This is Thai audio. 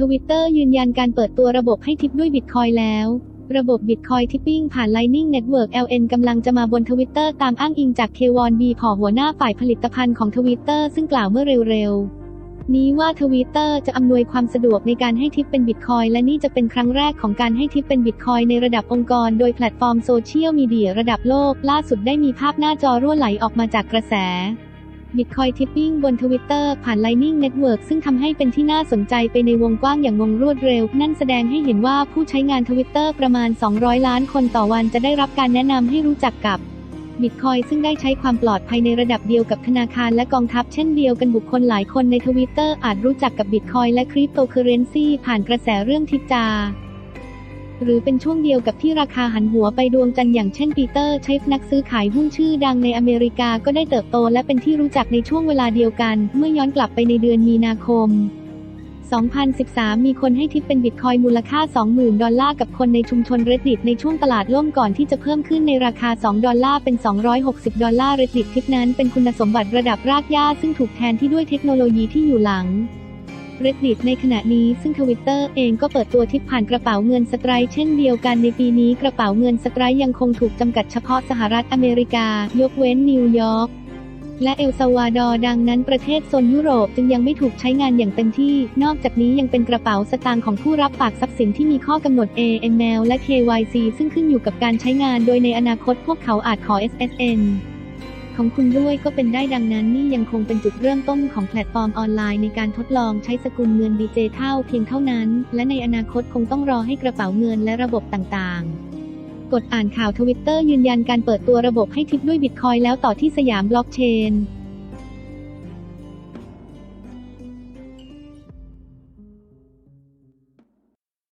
ทวิตเตอร์ยืนยันการเปิดตัวระบบให้ทิปด้วยบิตคอยแล้ว ระบบบิตคอยทิปปิ้งผ่าน Lightning Network LN กำลังจะมาบนทวิตเตอร์ตามอ้างอิงจากเควอนบีพอหัวหน้าฝ่ายผลิตภัณฑ์ของทวิตเตอร์ซึ่งกล่าวเมื่อเร็วๆ นี้ว่าทวิตเตอร์จะอำนวยความสะดวกในการให้ทิปเป็นบิตคอยและนี่จะเป็นครั้งแรกของการให้ทิปเป็นบิตคอยในระดับองค์กร โดยแพลตฟอร์มโซเชียลมีเดียระดับโลก ล่าสุดได้มีภาพหน้าจอรั่วไหลออกมาจากกระแส บิตคอยทิปปิ้งบนทวิตเตอร์ผ่าน Lightning Network ซึ่งทำให้เป็นที่น่าสนใจไปในวงกว้างอย่างวงรวดเร็ว นั่นแสดงให้เห็นว่าผู้ใช้งานทวิตเตอร์ประมาณ 200 ล้านคนต่อวันจะได้รับการแนะนำให้รู้จักกับบิตคอยซึ่งได้ใช้ความปลอดภัยในระดับเดียวกับธนาคารและกองทัพเช่นเดียวกันบุคคลหลายคนในทวิตเตอร์อาจรู้จักกับบิตคอยและคริปโตเคอเรนซีผ่านกระแสเรื่องทิปจา หรือเป็นช่วงเดียวกับที่ราคาหันหัวไปดวงจันทร์อย่างเช่นปีเตอร์เชฟนักซื้อขายหุ้นชื่อดังในอเมริกาก็ได้เติบโตและเป็นที่รู้จักในช่วงเวลาเดียวกัน เมื่อย้อนกลับไปในเดือนมีนาคม 2013 มีคนให้ทิปเป็นบิตคอยมูลค่า 20,000 ดอลลาร์กับคนในชุมชน Reddit ในช่วงตลาดล่มก่อนที่จะเพิ่มขึ้นในราคา 2 ดอลลาร์เป็น 260 ดอลลาร์ Reddit ทิปนั้นเป็นคุณสมบัติระดับรากหญ้าซึ่งถูกแทนที่ด้วยเทคโนโลยีที่อยู่หลัง Reddit ในขณะนี้ซึ่งทวิตเตอร์เองก็เปิดตัวทิปผ่านกระเป๋าเงินสไตร์เช่นเดียวกันในปีนี้กระเป๋าเงินสไตร์ยังคงถูกจำกัดเฉพาะสหรัฐอเมริกา ยกเว้นนิวยอร์กและเอลซาวาดอร์ดังนั้นประเทศโซนยุโรปจึงยังไม่ถูกใช้งานอย่างเต็มที่ นอกจากนี้ยังเป็นกระเป๋าสตางค์ของผู้รับฝากทรัพย์สินที่มีข้อกำหนด AML และ KYC ซึ่งขึ้นอยู่กับการใช้งานโดยในอนาคตพวกเขาอาจขอ SSN ของคุณด้วยก็เป็นได้ดังนั้นนี่ยังคงเป็นจุดเริ่มต้นของแพลตฟอร์มออนไลน์ในการทดลองใช้สกุลเงินดิจิทัลเพียงเท่านั้น และในอนาคตคงต้องรอให้กระเป๋าเงินและระบบต่างๆกดอ่านข่าวทวิตเตอร์ยืนยันการเปิดตัวระบบให้ทิปด้วยบิตคอยแล้วต่อที่สยามบล็อกเชน